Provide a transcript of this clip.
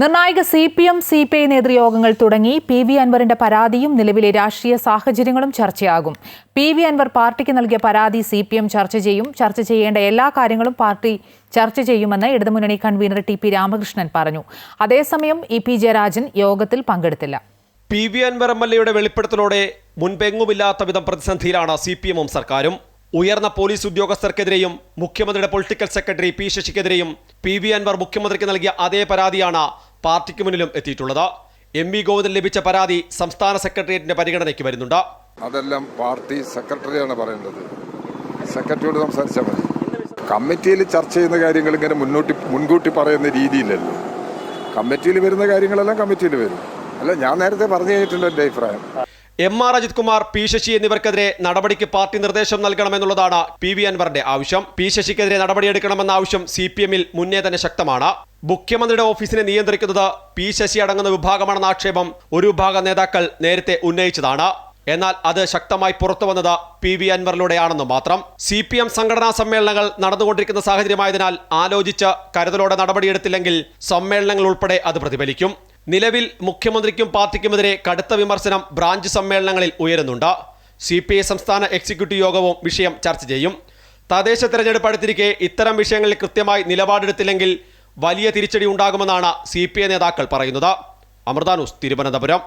നിർണായക C P M C P I നേതൃയോഗങ്ങൾ തുടങ്ങി P V അൻവറിന്റെ പരാതിയും നിലവിലെ രാഷ്ട്രീയ സാഹചര്യങ്ങളും ചർച്ചയാകും. പി വി അൻവർ പാർട്ടിക്ക് നൽകിയ പരാതി സി പി എം ചർച്ച ചെയ്യും. ചർച്ച ചെയ്യേണ്ട എല്ലാ കാര്യങ്ങളും പാർട്ടി ചർച്ച ചെയ്യുമെന്ന് ഇടതുമുന്നണി കൺവീനർ ടി പി രാമകൃഷ്ണൻ പറഞ്ഞു. അതേസമയം ഇ പി ജയരാജൻ യോഗത്തിൽ പങ്കെടുത്തില്ല. P V Anvar M L എയുടെ വെളിപ്പെടുത്തലോടെ മുൻപെങ്ങുമില്ലാത്ത വിധം പ്രതിസന്ധിയിലാണ് സി പി എമ്മും സർക്കാരും. ഉയർന്ന പോലീസ് ഉദ്യോഗസ്ഥർക്കെതിരെയും മുഖ്യമന്ത്രിയുടെ പൊളിറ്റിക്കൽ സെക്രട്ടറി പി ശശിക്കെതിരെയും പി വി അൻവർ മുഖ്യമന്ത്രിക്ക് നൽകിയ അതേ പരാതിയാണ് പാർട്ടിക്ക് മുന്നിലും എത്തിയിട്ടുള്ളത്. എം വി ഗോവിന്ദൻ ലഭിച്ച പരാതി സംസ്ഥാന സെക്രട്ടേറിയറ്റിന്റെ പരിഗണനയ്ക്ക് വരുന്നുണ്ട്. അതെല്ലാം പാർട്ടി സെക്രട്ടറിയാണ് പറയേണ്ടത് സെക്രട്ടറിയോട് സംസാരിച്ചാൽ മതി. കമ്മിറ്റിയിൽ ചർച്ച ചെയ്യുന്ന കാര്യങ്ങൾ ഇങ്ങനെ മുന്നോട്ട് മുൻകൂട്ടി പറയുന്ന രീതിയില്ലല്ലോ കമ്മിറ്റിയിൽ വരുന്ന കാര്യങ്ങളെല്ലാം കമ്മിറ്റിയിൽ വരും. അല്ല ഞാൻ നേരത്തെ പറഞ്ഞു കഴിഞ്ഞിട്ടുണ്ട് എന്റെ അഭിപ്രായം. M R Ajith Kumar P Sasi എന്നിവർക്കെതിരെ നടപടിക്ക് പാർട്ടി നിർദ്ദേശം നൽകണമെന്നുള്ളതാണ് പി വി അൻവറിന്റെ ആവശ്യം. പി ശശിക്കെതിരെ നടപടിയെടുക്കണമെന്ന ആവശ്യം സി പി എമ്മിൽ മുന്നേ തന്നെ ശക്തമാണ്. മുഖ്യമന്ത്രിയുടെ ഓഫീസിനെ നിയന്ത്രിക്കുന്നത് പി ശശി അടങ്ങുന്ന വിഭാഗമാണെന്ന ആക്ഷേപം ഒരു വിഭാഗ നേതാക്കൾ നേരത്തെ ഉന്നയിച്ചതാണ്. എന്നാൽ അത് ശക്തമായി പുറത്തു വന്നത് പി വി അൻവറിലൂടെയാണെന്ന് മാത്രം. സി പി എം സംഘടനാ സമ്മേളനങ്ങൾ നടന്നുകൊണ്ടിരിക്കുന്ന സാഹചര്യമായതിനാൽ ആലോചിച്ച് കരുതലോടെ നടപടിയെടുത്തില്ലെങ്കിൽ സമ്മേളനങ്ങൾ ഉൾപ്പെടെ അത് പ്രതിഫലിക്കും. നിലവിൽ മുഖ്യമന്ത്രിക്കും പാർട്ടിക്കുമെതിരെ കടുത്ത വിമർശനം ബ്രാഞ്ച് സമ്മേളനങ്ങളിൽ ഉയരുന്നുണ്ട്. സി പി ഐ സംസ്ഥാന എക്സിക്യൂട്ടീവ് യോഗവും വിഷയം ചർച്ച ചെയ്യും. തദ്ദേശ തെരഞ്ഞെടുപ്പ് അടുത്തിരിക്കെ ഇത്തരം വിഷയങ്ങളിൽ കൃത്യമായി നിലപാടെടുത്തില്ലെങ്കിൽ വലിയ തിരിച്ചടി ഉണ്ടാകുമെന്നാണ് സി നേതാക്കൾ പറയുന്നത്. അമൃതാനൂസ് തിരുവനന്തപുരം.